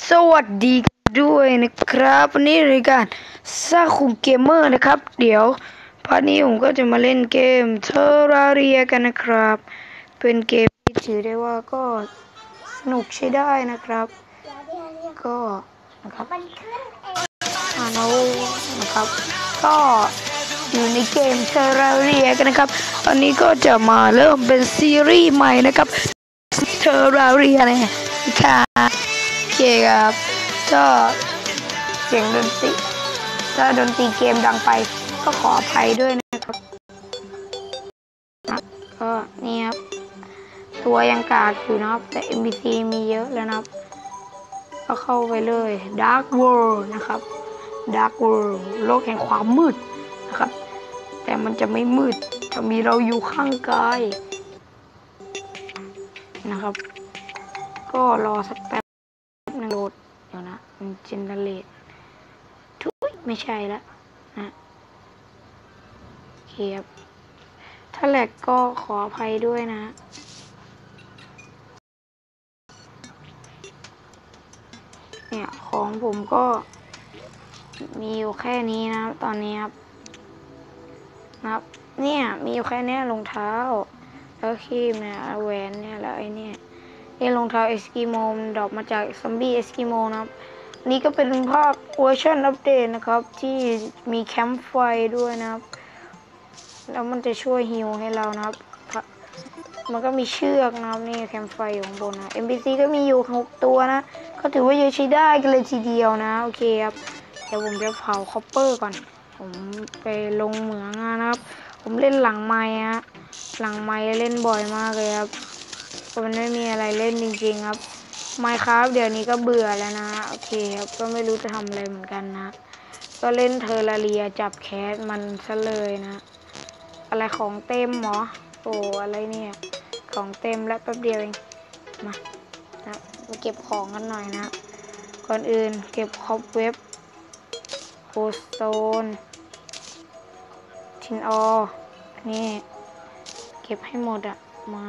สวัสดีด้วยนะครับวันนี้รายการซาคุเกมเมอร์นะครับ เดี๋ยวพาร์ทนี้ผมก็จะมาเล่นเกมเทอราเรียกันนะครับ เป็นเกมที่ถือได้ว่าก็สนุกใช้ได้นะครับ ก็นะครับอาโนนะครับ ก็อยู่ในเกมเทอราเรียกันนะครับ ตอนนี้ก็จะมาเริ่มเป็นซีรีส์ใหม่นะครับเทอราเรียนี่ค่ะโอเคครับก็เสียงดนตรีถ้าดนตรีเกมดังไป ก็ขออภัยด้วยนะครับก็นี่ครับ ตัวยังกากอยู่นะครับ แต่ NPC มีเยอะแล้วนะครับ ก็เข้าไปเลย Dark World นะครับ Dark World โลกแห่งความมืดนะครับ แต่มันจะไม่มืด จะมีเราอยู่ข้างกายนะครับ ก็รอสักแป๊บ นึงโหลดเดี๋ยว เจนเนเรตทุยไม่ใช่ละนะเคครับถ้าแหลกก็ขออภัยด้วยนะเนี่ยของผมก็มีอยู่แค่นี้นะครับตอนนี้ครับนะครับ เนี่ย มีอยู่แค่เนี้ยรองเท้า แล้วครีมเนี่ยแหวนเนี่ยแล้วไอ้นี่ยนี่รองเท้าเอสกิโมมดรอปมาจากซอมบี้เอสกิโมนะครับ นี่ก็เป็นภาคเวอร์ชันอัปเดตนะครับ ที่มีแคมป์ไฟด้วยนะครับ แล้วมันจะช่วยฮิวให้เรานะครับ มันก็มีเชือกนะครับนี่แคมป์ไฟอยู่ข้างบนนะ NPC ก็มีอยู่หกตัวนะ ก็ถือว่าเยอะใช้ได้กันเลยทีเดียวนะ โอเคครับเดี๋ยวผมจะเผาคอปเปอร์ก่อน ผมไปลงเหมืองนะครับ ผมเล่นหลังไม้ฮะหลังไม้เล่นบ่อยมากเลยครับก็มันไม่มีอะไรเล่นจริงๆครับ ไมครับเดี๋ยวนี้ก็เบื่อแล้วนะ โอเคครับ ก็ไม่รู้จะทำอะไรเหมือนกันนะ ก็เล่นเทอร์ราเรียจับแคสมันซะเลยนะ อะไรของเต็มหรอโอ้อะไรเนี่ย ของเต็มแล้วแป๊บเดียวเอง มานะมาเก็บของกันหน่อยนะ ก่อนอื่นเก็บคอปเว็บโคสโตนทินออนี่ เก็บให้หมดอะไม้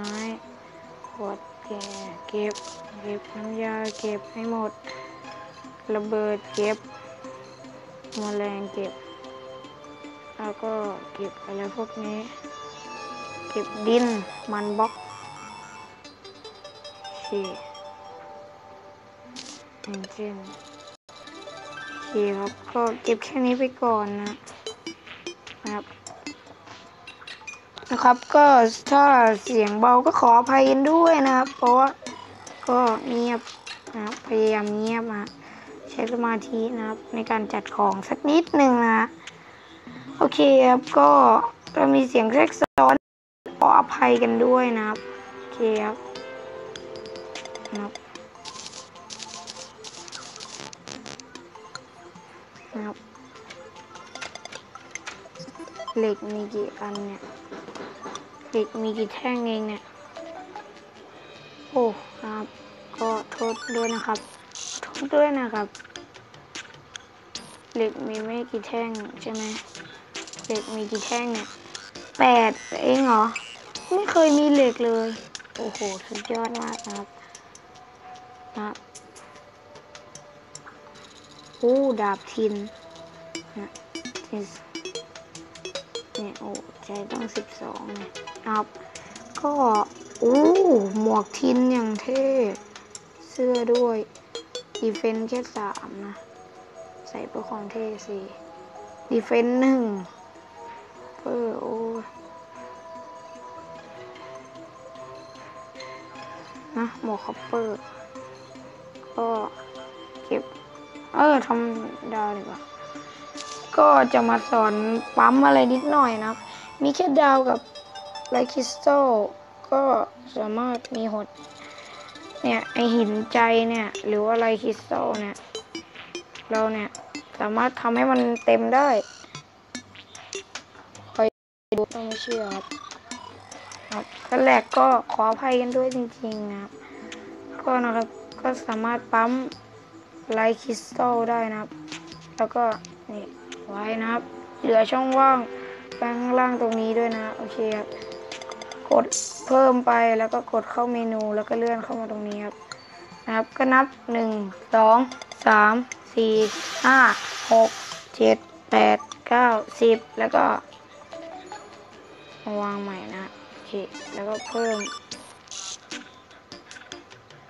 ขวด แก่เก็บ เก็บน้ำยาเก็บให้หมด ระเบิดเก็บมแมลงเก็บ แล้วก็เก็บอะไรพวกนี้ เก็บดินมันบล็อกโอเคเอนจินโอเคครับก็เก็บแค่นี้ไปก่อนนะครับ นะครับ ก็ถ้าเสียงเบาก็ขออภัยกันด้วยนะครับ เพราะว่าก็เงียบนะครับพยายามเงียบนะใช้สมาธินะครับ ในการจัดของสักนิดหนึ่งนะโอเคครับก็เรามีเสียงแทรกซ้อนขออภัยกันด้วยนะครับโอเคครับนะครับนะครับเหล็กมีกี่อันเนี่ย เหล็กมีกี่แท่งเองเนี่ย โอ้ครับ ก็โทษด้วยนะครับ โทษด้วยนะครับ เหล็กมีไม่กี่แท่งใช่ไหมเหล็กมีกี่แท่งเนี่ยแปดเองเหรอ ไม่เคยมีเหล็กเลย โอ้โห สุดยอดมากนะครับนะครับโอ้ ดาบทินนะทิน เนี่ย โอ้ใจต้องสิบสองเนี่ยนะครับ ก็โอ้หมวกทินอย่างเท่ เสื้อด้วยดีเฟนแค่สามนะ ใส่เพื่อความเท่สี่ดีเฟนหนึ่งเออโอ้นะหมวกคอปเปอร์ ก็เก็บ เออทำดาวดีกว่า ก็จะมาสอนปั๊มอะไรนิดหน่อยนะครับ มีแค่ดาวกับไลคริสตัลก็สามารถมีหด เนี่ย ไอหินใจเนี่ย หรือว่าไลคริสตัลเนี่ย เราเนี่ย สามารถทำให้มันเต็มได้คอยดูต้องไม่เชื่อครับครับแหลกก็ขออภัยกันด้วยจริงๆนะครับ ก็นะครับก็สามารถปั๊มไลคริสตัลได้นะครับ แล้วก็นี่ ไว้นะครับ เหลือช่องว่างข้างล่างตรงนี้ด้วยนะ โอเคครับ กดเพิ่มไปแล้วก็กดเข้าเมนูแล้วก็เลื่อนเข้ามาตรงนี้ครับ นะครับ ก็นับหนึ่งสองสามสี่ห้าหกเจ็ดแปดเก้าสิบแล้วก็มาวางใหม่นะ โอเค แล้วก็เพิ่ม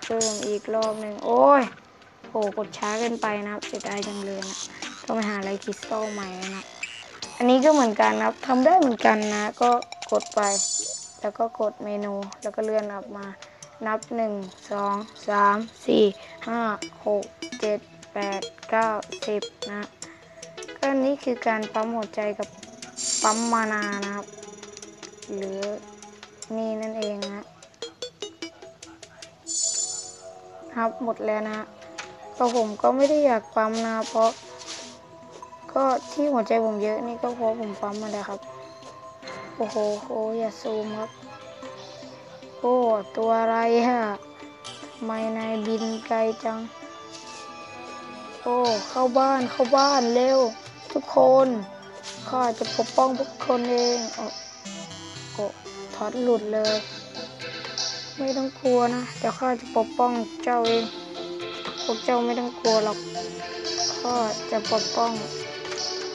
เพิ่มอีกรอบหนึ่ง โอ้ยโหกดช้าเกินไปนะครับเสียดายจังเลยนะ ต้องไปหาอะไรคริสตัลใหม่นะ อันนี้ก็เหมือนกันนะครับทำได้เหมือนกันนะ ก็กดไป แล้วก็กดเมนู แล้วก็เลื่อนออกมา นับหนึ่งสองสามสี่ห้าหกเจ็ดแปดเก้าสิบนะก็นี่คือการปั๊มหัวใจกับปั๊มมานานะครับ หรือนี่นั่นเองนะครับหมดแล้วนะก็ผมก็ไม่ได้อยากปั๊มนะ เพราะ ก็ที่หัวใจผมเยอะนี่ก็เพราะผมปั๊มมาแล้วครับ โอ้โหโอ้อย่าซูมครับ โอ้ ตัวอะไรฮะทำไมนายบินไกลจัง โอ้ เข้าบ้านเข้าบ้านเร็ว ทุกคนข้าจะปกป้องพวกคนเองโอ้โอ้ถอดหลุดเลย ไม่ต้องกลัวนะเดี๋ยวข้าจะปกป้องเจ้าเองพวกเจ้าไม่ต้องกลัวหรอกข้าจะปกป้อง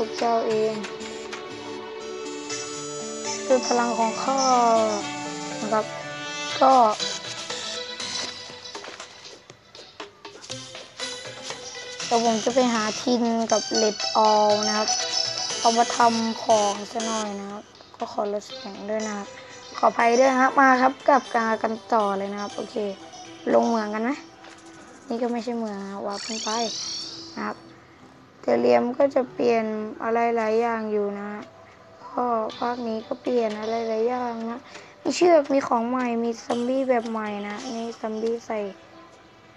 พวกเจ้าเองด้วยพลังของข้านะครับ ก็เดี๋ยวผมจะไปหาทินกับเลดออลนะครับ เอามาทำของซะหน่อยนะครับ ก็ขอลดเสียงด้วยนะครับ ขออภัยด้วยครับมาครับกลับกากันต่อเลยนะครับ โอเค ลงเมืองกันไหมนี่ก็ไม่ใช่เมืองว่าขึ้นไปนะครับ เทเรียมก็จะเปลี่ยนอะไรหลายอย่างอยู่นะก็ภาคนี้ก็เปลี่ยนอะไรหลายอย่างนะมีเชือกมีของใหม่มีซัมบี้แบบใหม่นะนี่ซัมบี้ใส่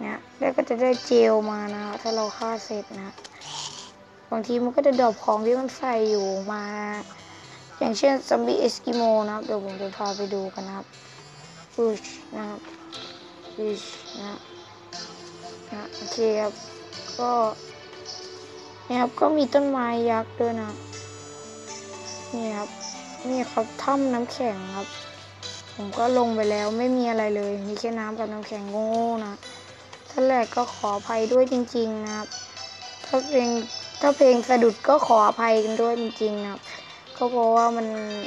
เนี่ยแล้วก็จะได้เจลมานะ ถ้าเราฆ่าเสร็จนะบางทีมันก็จะดรอปของที่มันใส่อยู่มา อย่างเช่นซัมบี้เอสกิโมนะครับเดี๋ยวผมจะพาไปดูกันนะครับอุชนะครับอุชนะนะโอเคครับก็ นี่ยครับก็มีต้นไม้ยักษ์ด้วยนะนี่ครับนี่ครับถ้ำน้ำแข็งครับ ผมก็ลงไปแล้วไม่มีอะไรเลย มีแค่น้ำกับน้ำแข็งโง่ๆนะท่านแรกก็ขออภัยด้วยจริง ๆ นะครับ ถ้าเพลงถ้าเพลงสะดุดก็ขออภัยกันด้วยจริงๆนะครับก็เพราะว่ามัน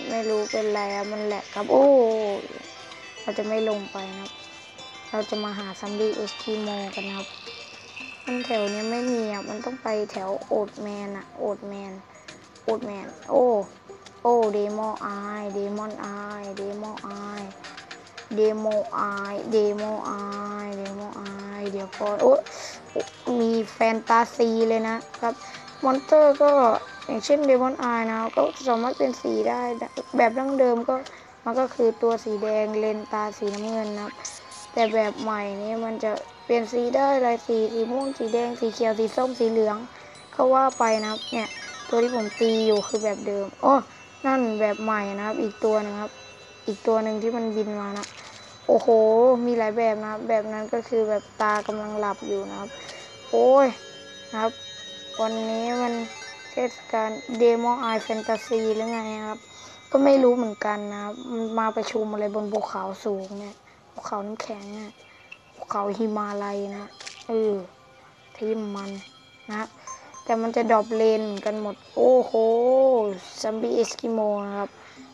ไม่รู้เป็นไรอะมันแหลกครับ โอ้เราจะไม่ลงไปนะครับ เราจะมาหาซัมบี้เอสกิโมกันนะครับ มันแถวเนี้ยไม่มีอะ มันต้องไปแถวโอดแมนอะ โอดแมน โอดแมน โอ้ โอ้ เดโมไอเดมอนไอเดโมไอเดโมไอเดโมไอเดโมไอเดี๋ยวก่อน โอ้ มีแฟนตาซีเลยนะครับ มอนเตอร์ก็อย่างเช่นเดมอนไอนะ ก็สามารถเป็นสีได้ แบบดั้งเดิมก็มันก็คือตัวสีแดงเลนตาสีน้ำเงินนะครับ แต่แบบใหม่นี้มันจะเปลี่ยนสีได้หลายสีสีม่วงสีแดงสีเขียวสีส้มสีเหลืองก็ว่าไปนะครับ เนี่ยตัวที่ผมตีอยู่คือแบบเดิมโอ้นั่นแบบใหม่นะครับ อีกตัวนึงครับ อีกตัวหนึ่งที่มันบินมานะโอ้โห มีหลายแบบนะครับ แบบนั้นก็คือแบบตากำลังหลับอยู่นะครับ โอ้ยนะครับ วันนี้มันเทศกาลเดโมไอแฟนตาซีหรือไงครับ ก็ไม่รู้เหมือนกันนะครับมันมาประชุมอะไรบนภูเขาสูงเนี่ย ภูเขาน้ำแข็งนี่ยภูเขาหิมาลัยนะเออที่มันนะแต่มันจะดรอปเลนเหมือนกันหมด โอ้โหซัมบี้เอสกิโมนะครับ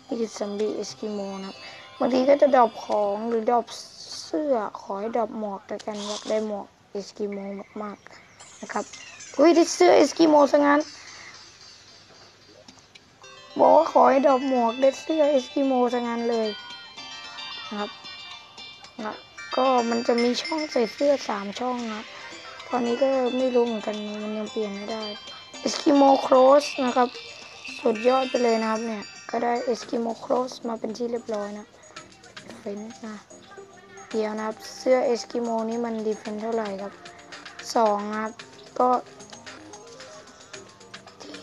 นี่คือซัมบี้เอสกิโมนะครับบางทีก็จะดรอปของหรือดรอปเสื้อ ขอให้ดรอปหมวกแต่กันอยากได้หมวกเอสกิโมมากๆนะครับ อุ้ยได้เสื้อเอสกิโมซะงั้น บอกว่าขอให้ดรอปหมวกได้เสื้อเอสกิโมซะงั้นเลยนะครับ ก็มันจะมีช่องใส่เสื้อสามช่องนะครับ ตอนนี้ก็ไม่รู้เหมือนกันมันยังเปลี่ยนไม่ได้เอสกิโมโครสนะครับ สุดยอดไปเลยนะครับเนี่ย ก็ได้เอสกิโมโครสมาเป็นที่เรียบร้อยนะเฟนนะเดี๋ยวนะครับ เสื้อเอสกิโมนี่มันดีเฟนเท่าไหร่ครับสองครับ ก็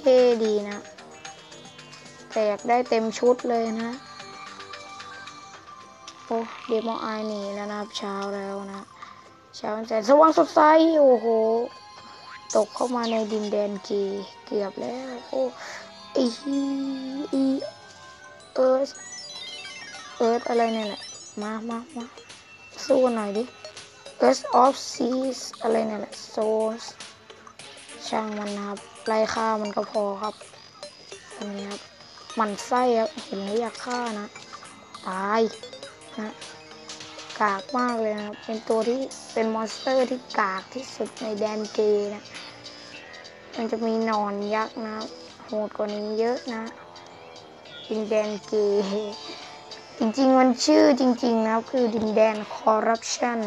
เท่ดีนะ แต่อยากได้เต็มชุดเลยนะ โอ้เดโมไอหนีแล้วนะครับเช้าแล้วนะเช้าแสนสว่างสดใสโอ้โห ตกเข้ามาในดินแดนกีเกือบแล้ว โอ้ไอฮีอีเอิร์ธเอิร์ธอะไรเนี่ยแหละมามามาสู้หน่อยดิ Earth of Seas อะไรเนี่ยแหละ Souls ช่างมันนะครับไล่ฆ่ามันก็พอครับอันนี้ครับมันไส้ครับเห็นแล้วอยากฆ่านะ ตาย นะกากมากเลยนะครับเป็นตัวที่เป็นมอนสเตอร์ที่กากที่สุดในแดนเกย์นะ มันจะมีนอนยักษ์นะโหดกว่านี้เยอะนะดินแดนเกย์จริงๆ มันชื่อจริงๆ นะครับ คือดินแดนคอร์รัปชัน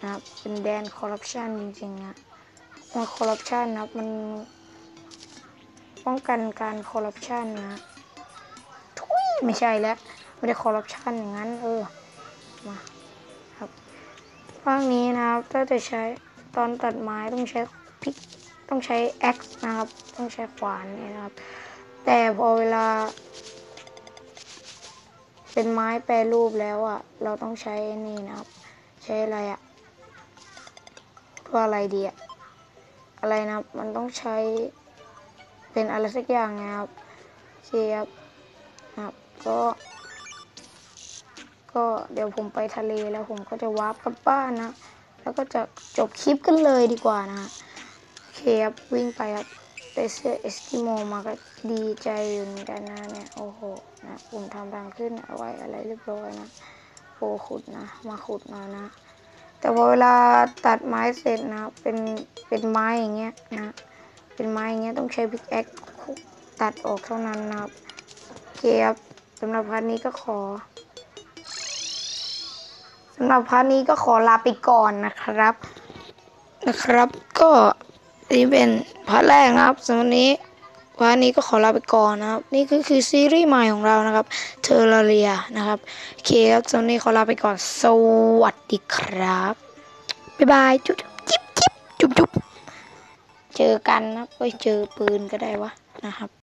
นะครับเป็นแดนคอร์รัปชันจริงๆ นะมันคอร์รัปชันนะครับมันป้องกันการคอร์รัปชันนะทุยไม่ใช่แล้ว ไม่ได้คอร์รัปชันอย่างนั้น เออ มาครับภาคนี้นะครับ ถ้าจะใช้ตอนตัดไม้ต้องใช้พลิกต้องใช้ X นะครับ ต้องใช้ขวานเนี่ยนะครับ แต่พอเวลา เป็นไม้แปรรูปแล้วอะ่ะ เราต้องใช้นี่นะครับ ใช้อะไรอะ่ะตัวอะไรดีอะอะไรนะมันต้องใช้เป็นอะไรสักอย่างนะครับโอเคครับนะครับก็ ก็เดี๋ยวผมไปทะเลแล้วผมก็จะวาร์ปกลับบ้านนะ แล้วก็จะจบคลิปกันเลยดีกว่านะโอเคครับวิ่งไปครับได้เสื้อเอสกิโมมาก็ดีใจอยู่เหมือนกันนะเนี่ยโอ้โหนะผมทำทางขึ้นเอาไว้อะไรเรียบร้อยนะโอขุดนะ มาขุดหน่อยนะ แต่พอเวลาตัดไม้เสร็จนะ เป็นเป็นไม้อย่างเงี้ยนะ เป็นไม้อย่างเงี้ยต้องใช้พิกแอคตัดออกเท่านั้นนะครับโอเคครับสำหรับพาร์ทนี้ก็ขอ สำหรับพาร์ทนี้ก็ขอลาไปก่อนนะครับ นะครับ ก็นี่เป็นพาร์ทแรกนะครับสำหรับนี้พาร์ทนี้ก็ขอลาไปก่อนนะครับ นี่ก็คือซีรีส์ใหม่ของเรานะครับเทอร์เรียนะครับโอเคครับสำหรับนี้ขอลาไปก่อน สวัสดีครับ บ๊ายบายจุ๊บจิ๊บจิ๊บจุ๊บจุ๊บเจอกันนะเอ้ยเจอปืนก็ได้วะนะครับ